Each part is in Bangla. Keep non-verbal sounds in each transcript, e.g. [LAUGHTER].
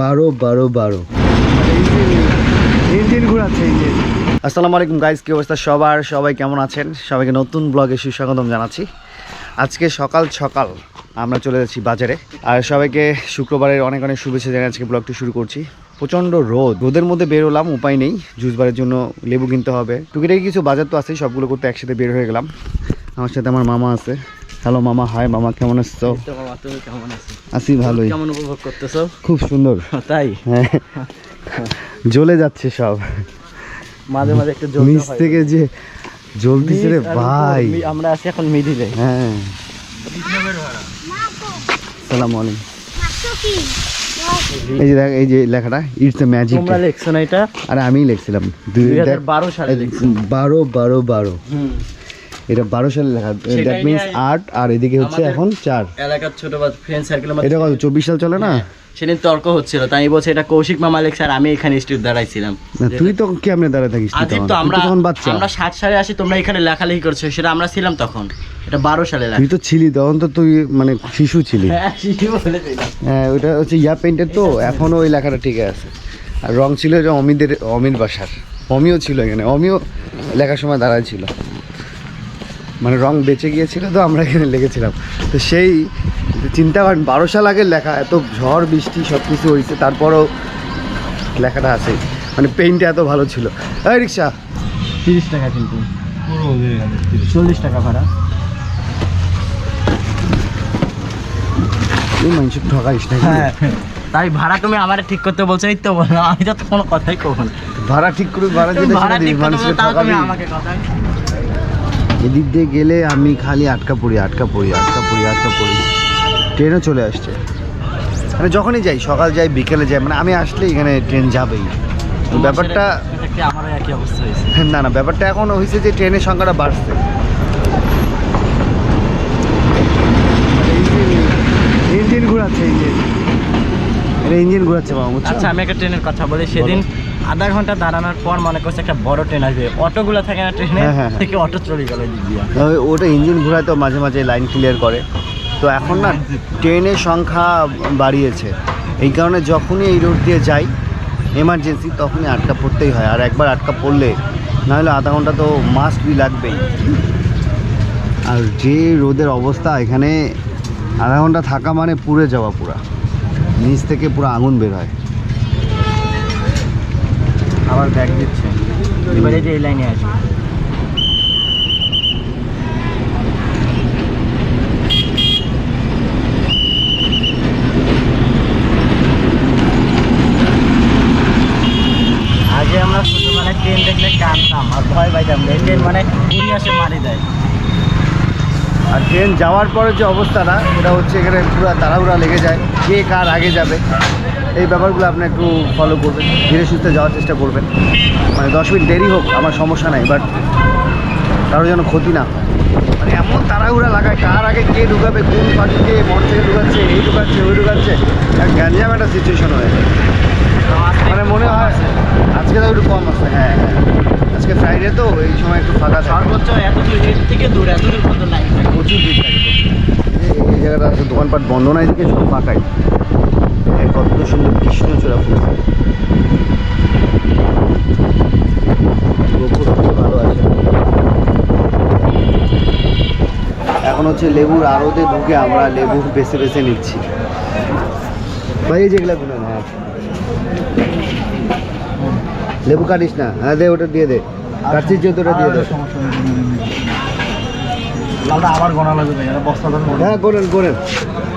বারো বারো বারো। ইঞ্জিন ঘুরাচ্ছে ইঞ্জিন আসসালামু আলাইকুম গাইজ কি অবস্থা সবার? সবাই কেমন আছেন? সবাইকে নতুন ব্লগে সুস্বাগতম জানাচ্ছি। আজকে সকাল সকাল আমরা চলে যাচ্ছি বাজারে। আর সবাইকে শুক্রবারের অনেক অনেক শুভেচ্ছা জানিয়ে আজকে ব্লগটি শুরু করছি। প্রচণ্ড রোদ। রোদের মধ্যে বেরোলাম উপায় নেই। জুস বারের জন্য লেবু কিনতে হবে। টুকিটাকি কিছু বাজার তো আছেই সবগুলো করতে একসাথে বের হয়ে গেলাম। আমার সাথে আমার মামা আছে। হ্যালো মামা। হাই মামা। কেমন তো বাবা তুমি কেমন আছো? আছি ভালোই। কেমন উপভোগ করতেছো? খুব সুন্দর। [LAUGHS] তাই? হ্যাঁ। জ্বলে যাচ্ছে সব। মাঝে মাঝে একটু নিচ থেকে যে জ্বলতেছে রে ভাই। আমরা আছি এখন মিডিলে। হ্যাঁ। সালাম আলাইকুম। এই যে দেখ এই যে লেখাটা ইটস এ ম্যাজিক তোমরা লিখছো না এটা? আরে আমিই লিখছিলাম। দুই দুই হাজার দেখ, বারো সালে লিখছো। বারো বারো বারো। হুম। এটা বারো সালে লেখা। দ্যাট মিনস আট আর এদিকে হচ্ছে এখন চার। এলাকার ছোট ফ্রেন্ড সার্কেলের এটা কত চব্বিশ সাল চলে না? সেদিন তর্ক হচ্ছিল তাই বলছি এটা কৌশিক মামা লেখছে আর আমি এখানে দাঁড়াইছিলাম। তুই তো কেমনে দাঁড়ায় থাকিস? তো আমরা তখন বাচ্চা। আমরা ষাট সালে আসি তোমরা এখানে লেখালেখি করছ সেটা আমরা ছিলাম তখন। এটা বারো সালে তুই তো ছিলি তখন তো তুই মানে শিশু ছিলি। হ্যাঁ হ্যাঁ ওইটা হচ্ছে ইয়া পেন্টের তো এখনও ওই লেখাটা ঠিক আছে। আর রং ছিল যে অমিদের অমির বাসার। অমিও ছিল এখানে অমিও লেখার সময় দাঁড়ায় ছিল। মানে রং বেঁচে গিয়েছিল তো আমরা এখানে লেগেছিলাম। তো সেই চিন্তা করেন বারো সাল আগের লেখা এত ঝড় বৃষ্টি সব কিছু হয়েছে তারপরও লেখাটা আছে। মানে পেইন্টটা এত ভালো ছিল। এই রিক্সা। তিরিশ টাকা কিন্তু। চল্লিশ টাকা ভাড়া। তুই মানুষ ঠকাইস না হ্যাঁ। তাই ভাড়া তুমি আমার ঠিক করতে বলছো এই তো বললাম আমি তো কোনো কথাই কব না। ভাড়া ঠিক করে ভাড়া দিলে ভাড়া ঠিক করতে তাও তুমি আমাকে কথা এদিক দিয়ে গেলে আমি খালি আটকা পড়ি আটকা পড়ি আটকা পড়ি আটকা পড়ি। ট্রেনও চলে আসছে। মানে যখনই যাই সকাল যাই বিকেলে যাই মানে আমি আসলে এখানে ট্রেন যাবেই। ব্যাপারটা হয়েছে? না না ব্যাপারটা এখন হয়েছে যে ট্রেনের সংখ্যাটা বাড়ছে। ইঞ্জিন ঘোরাচ্ছে ইঞ্জিন। এটা ইঞ্জিন ঘোরাচ্ছে বাবা আচ্ছা আমি একটা ট্রেনের কথা বলি। সেদিন আধা ঘণ্টা দাঁড়ানোর পর মনে করছে একটা বড় ট্রেন আসবে। অটোগুলো থাকে না ট্রেনে হ্যাঁ, হ্যাঁ, হ্যাঁ। থেকে অটো চলে গেল ওটা ইঞ্জিন ঘোরায় তো মাঝে মাঝে লাইন ক্লিয়ার করে। তো এখন না ট্রেনের সংখ্যা বাড়িয়েছে। এই কারণে যখনই এই রোড দিয়ে যাই এমার্জেন্সি তখনই আটকা পড়তেই হয়। আর একবার আটকা পড়লে না হলে আধা ঘণ্টা তো মাস্ট বি লাগবেই। আর যে রোদের অবস্থা এখানে আধা ঘণ্টা থাকা মানে পুড়ে যাওয়া পুরা। নিচ থেকে পুরো আগুন বের হয়। আবার ব্যাগ দিচ্ছে। এবারে যে এই লাইনে আসবে। আগে আমরা ট্রেন দেখলে কাঁদতাম, আর ভয় ট্রেন মানে দেয়। আর ট্রেন যাওয়ার পরে যে অবস্থাটা, সেটা হচ্ছে এখানে পুরো তাড়াহুড়া লেগে যায়, কে কার আগে যাবে। এই ব্যাপারগুলো আপনি একটু ফলো করবেন ধীরে সুস্থে যাওয়ার চেষ্টা করবেন। মানে দশ মিনিট দেরি হোক আমার সমস্যা নাই বাট কারও যেন ক্ষতি না হয়। মানে এমন তাড়াহুড়া লাগায় কার আগে কে ঢুকাবে কোন পাখিকে মন থেকে ঢুকাচ্ছে এই ঢুকাচ্ছে ওই ঢুকাচ্ছে এক গ্যাঞ্জাম একটা সিচুয়েশন হয়ে মানে মনে হয় আজকে তো একটু কম আছে হ্যাঁ হ্যাঁ। আজকে ফ্রাইডে তো এই সময় একটু ফাঁকা থাকে। সর্বোচ্চ এত দূর থেকে দূর এত দূর পর্যন্ত লাইন থাকে প্রচুর ভিড় থাকে। এই- জায়গাটা দোকানপাট বন্ধ নাই এদিকে সব ফাঁকাই। কত সুন্দর কৃষ্ণচূড়া ফুল এখন হচ্ছে লেবুর আড়তে ঢুকে আমরা লেবু বেছে বেছে নিচ্ছি ভাই যেগুলা গুলো হ্যাঁ লেবু কাটিস না হ্যাঁ দে ওটা দিয়ে দে কাটছিস যেহেতু ওটা দিয়ে দে আবার গোনা লাগবে হ্যাঁ করেন করেন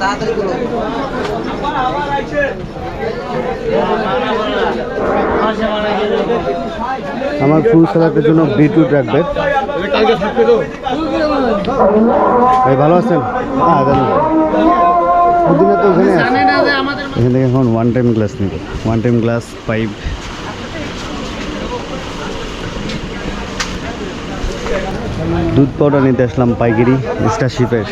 তাড়াতাড়ি করো। আমার ফুল সালাদের জন্য বিটরুট রাখবে। তো ভাই, ভালো আছেন? হ্যাঁ জানি এখান থেকে এখন ওয়ান টাইম গ্লাস নেব। ওয়ান টাইম গ্লাস পাইপ দুধ পাউডার নিতে আসলাম পাইকারি স্টারশিপের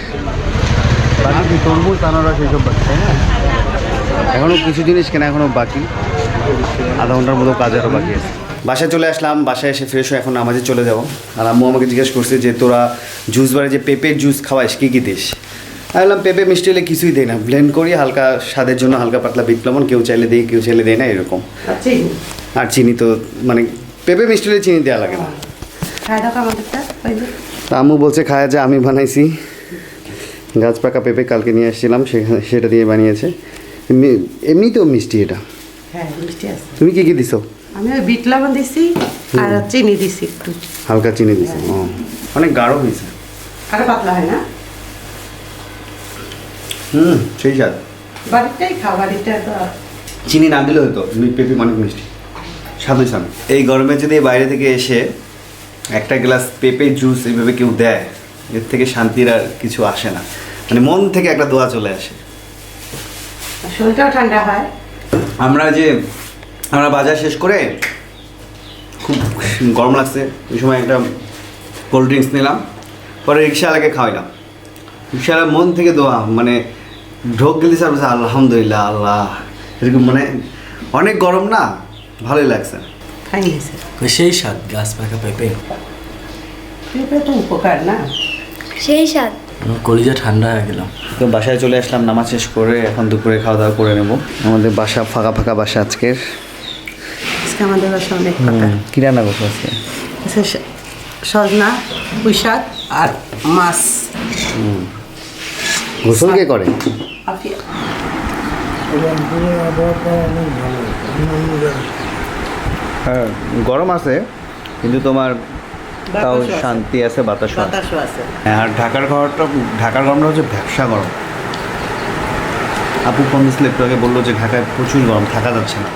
বাকি তরমুজ আনারস এইসব বাকি তাই না? এখনও কিছু জিনিস কেনা এখনও বাকি। আধা ঘণ্টার মতো কাজ আরও বাকি আছে। বাসায় চলে আসলাম বাসায় এসে ফ্রেশ হয়ে এখন নামাজে চলে যাব। আর আম্মু আমাকে জিজ্ঞেস করছে যে তোরা জুস বারে যে পেঁপের জুস খাওয়াইস কী কী দিস? আমি বললাম পেঁপে মিষ্টি হলে কিছুই দেয় না। ব্লেন্ড করি হালকা স্বাদের জন্য হালকা পাতলা বিট লবণ কেউ চাইলে দেয় কেউ চাইলে দেয় না এরকম। আচ্ছা আর চিনি তো মানে পেঁপে মিষ্টি হলে চিনি দেওয়া লাগে না। খাই দাও আমাদেরটা ওই যে। তা আম্মু বলছে খায়া যে আমি বানাইছি। গাছ পাকা পেঁপে কালকে নিয়ে আসছিলাম সেখানে সেটা দিয়ে বানিয়েছে। এমনি এমনিতেও মিষ্টি এটা। হ্যাঁ মিষ্টি আছে। তুমি কি কি দিছো? আমি বিট লবণ দিছি আর চিনি দিছি একটু। হালকা চিনি দিছো ও। অনেক গাঢ় হয়েছে। আর পাতলা হয় না? হুম সেই স্বাদ। বাড়িটাই খাও বাড়িটা তো চিনি না দিলে হতো পেঁপে অনেক মিষ্টি। স্বাদ। হয়েছে এই গরমে যদি বাইরে থেকে এসে একটা গ্লাস পেঁপে জুস এইভাবে কেউ দেয় এর থেকে শান্তির আর কিছু আসে না। মানে মন থেকে একটা দোয়া চলে আসে। শরীরটাও ঠান্ডা হয়। আমরা যে আমরা বাজার শেষ করে খুব গরম লাগছে ওই সময় একটা কোল্ড ড্রিঙ্কস নিলাম পরে রিক্সাওয়ালাকে খাওয়াইলাম। রিক্সাওয়ালা মন থেকে দোয়া মানে ঢোক গেলে স্যার আলহামদুলিল্লাহ আল্লাহ। এরকম মানে অনেক গরম না ভালোই লাগছে। সেই স্বাদ গাছ পাকা পেঁপে। পেঁপে তো উপকার না। সেই স্বাদ। কলিজা ঠান্ডা হয়ে গেলাম তো বাসায় চলে আসলাম নামাজ শেষ করে এখন দুপুরে খাওয়া দাওয়া করে নেব। আমাদের বাসা ফাঁকা ফাঁকা বাসা আজকের। আজকে আমাদের বাসা অনেক ফাঁকা। কী রান্না করছ আজকে? সজনা পুঁই শাক আর মাছ। গোসল কে করে? হ্যাঁ গরম আছে কিন্তু তোমার তাও শান্তি আছে বাতাস বাতাসও আছে। হ্যাঁ, আর ঢাকার ঘরটা ঢাকার গরমটা হচ্ছে ভ্যাবসা গরম। আপু কমিস একটু আগে বলল যে ঢাকায় প্রচুর গরম থাকা যাচ্ছে না।